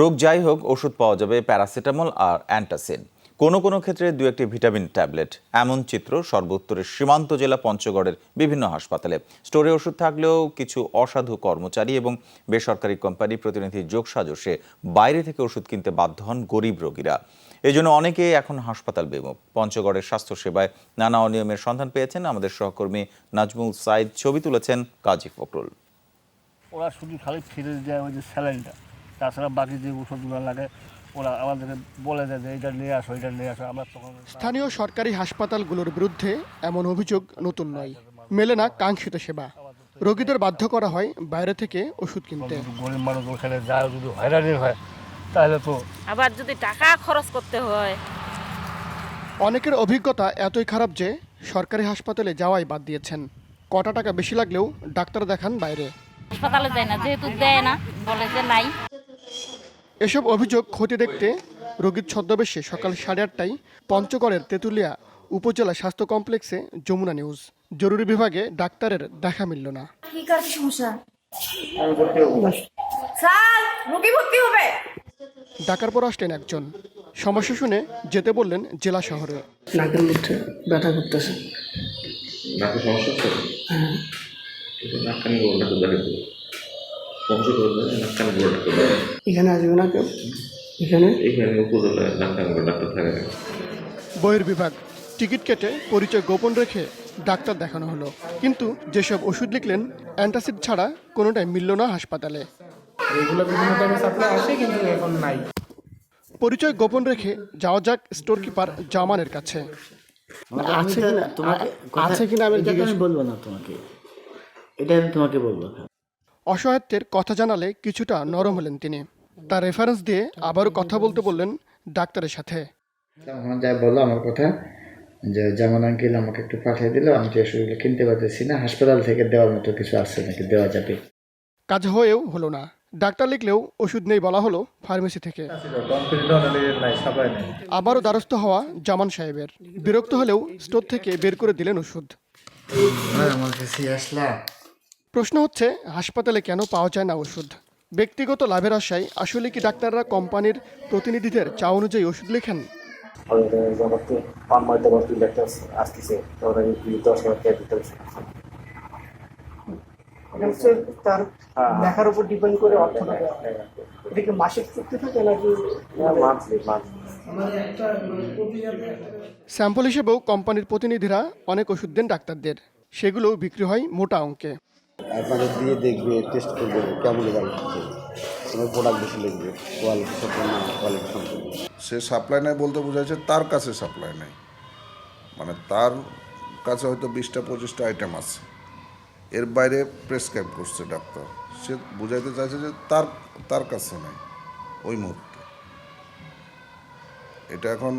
রোগ যাই হোক, ওষুধ পাওয়া যাবে প্যারাসিটামল আর অ্যান্টাসিন। কোনো কোনো ক্ষেত্রে দু একটি ভিটামিন ট্যাবলেট। এমন চিত্র সর্বোত্তরের সীমান্ত জেলা পঞ্চগড়ের বিভিন্ন হাসপাতালে। স্টোরে ওষুধ থাকলেও কিছু অসাধু কর্মচারী এবং বেসরকারি কোম্পানি প্রতিনিধি যোগসাজশে বাইরে থেকে ওষুধ কিনতে বাধ্য হন গরিব রোগীরা। এই জন্য অনেকে এখন হাসপাতাল বিমুখ। পঞ্চগড়ের স্বাস্থ্যসেবায় নানা অনিয়মের সন্ধান পেয়েছেন আমাদের সহকর্মী নাজমুল সাইদ। ছবি তুলেছেন কাজী ফখরুল। ওরা শুধু খালি ফিরে দেয় ওই যে স্যালাইনটা। তাছাড়া বাকি যে ওষুধগুলো লাগে ওরা আমাদেরকে বলে দেয় যে এটা নিয়ে আসো এটা নিয়ে আসো। আমরা তখন স্থানীয় সরকারি হাসপাতালগুলোর বিরুদ্ধে এমন অভিযোগ নতুন নয়। মেলে না কাঙ্ক্ষিত সেবা। রোগীদের বাধ্য করা হয় বাইরে থেকে ওষুধ কিনতে। গরিব মানুষ ওখানে যায় যদি হয়রানি হয় তাহলে তো আবার যদি টাকা খরচ করতে হয়। অনেকের অভিজ্ঞতা এতই খারাপ যে সরকারি হাসপাতালে যাওয়াই বাদ দিয়েছেন। কটা টাকা বেশি লাগলেও ডাক্তার দেখান বাইরে। হাসপাতালে যায় না যেহেতু দেয় না বলে যে নাই। এসব অভিযোগ খতিয়ে দেখতে রোগীর ছদ্মবেশে সকাল সাড়ে আটটায় পঞ্চগড়ের তেঁতুলিয়া উপজেলা স্বাস্থ্য কমপ্লেক্সে যমুনা নিউজ। জরুরি বিভাগে ডাক্তারের দেখা মিলল না। কি কার কি সমস্যা? স্যার রোগী ভর্তি হবে। ডাকার পর আসলেন একজন। সমস্যা শুনে যেতে বললেন জেলা শহরে। নাকের মধ্যে ব্যথা করতেছে। নাকে সমস্যা হচ্ছে? ডাক্তার এখানে আসবে না কেউ? এখানে? ডাক্তার থাকে। বইয়ের বিভাগ টিকিট কেটে পরিচয় গোপন রেখে ডাক্তার দেখানো হলো। কিন্তু যেসব ওষুধ লিখলেন অ্যান্টাসিড ছাড়া কোনোটাই মিলল না হাসপাতালে। এগুলো বিভিন্ন টাইমে সাপ্লাই আসে কিন্তু এখন নাই। পরিচয় গোপন রেখে যাওয়া যাক স্টোর কিপার জামানের কাছে আছে কিনা? তোমাকে আমি বলব না তোমাকে। এটা আমি তোমাকে বলব না। অসহায়ত্বের কথা জানালে কিছুটা নরম হলেন তিনি। তার রেফারেন্স দিয়ে আবারও কথা বলতে বললেন ডাক্তারের সাথে। যাই বলল আমার কথা যে যেমন আঙ্কেল আমাকে একটু পাঠিয়ে দিল আমি তো ওষুধগুলো কিনতে পারতেছি না হাসপাতাল থেকে দেওয়ার মতো কিছু আছে নাকি দেওয়া যাবে? কাজ হয়েও হলো না। ডাক্তার লিখলেও ওষুধ নেই বলা হলো ফার্মেসি থেকে। আবারও দ্বারস্থ হওয়া জামান সাহেবের। বিরক্ত হলেও স্টোর থেকে বের করে দিলেন ওষুধ। আমার কাছে আসলা। প্রশ্ন হচ্ছে হাসপাতালে কেন পাওয়া যায় না ওষুধ? ব্যক্তিগত লাভের আশায় আসলে কি ডাক্তাররা কোম্পানির প্রতিনিধিদের চা অনুযায়ী ওষুধ লেখেন? তার লেখার উপর ডিপেন্ড করে অর্থ এটা কি মাসিক চুক্তি থাকে নাকি? Monthly monthly. স্যাম্পল হিসেবেও কোম্পানির প্রতিনিধিরা অনেক ওষুধ দেন ডাক্তারদের। সেগুলোও বিক্রি হয় মোটা অঙ্কে। একবারে দিয়ে দেখবে টেস্ট করবে, কেমন প্রোডাক্ট বেশি লিখবে কোয়ালিটি সম্পূর্ণ কোয়ালিটি সম্পূর্ণ সে সাপ্লাই নেয় বলতে বোঝাচ্ছে, তার কাছে সাপ্লাই নেই। মানে তার কাছে হয়তো বিশটা, পঁচিশটা আইটেম আছে। এর বাইরে প্রেসক্রাইব করছে ডাক্তার সে বুঝাইতে চাইছে যে তার তার কাছে নেই, ওই মুহূর্তে। এটা এখন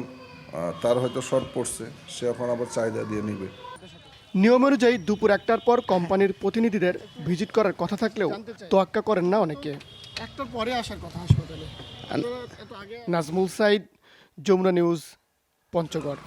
তার হয়তো শর্ট পড়ছে, সে এখন আবার চাহিদা দিয়ে নিবে। নিয়ম অনুযায়ী দুপুর একটার পর কোম্পানির প্রতিনিধিদের ভিজিট করার কথা থাকলেও তোয়াক্কা করেন না অনেকে। একটার পরে আসার কথা হাসপাতালে। নাজমুল সাইদ যমুনা নিউজ পঞ্চগড়।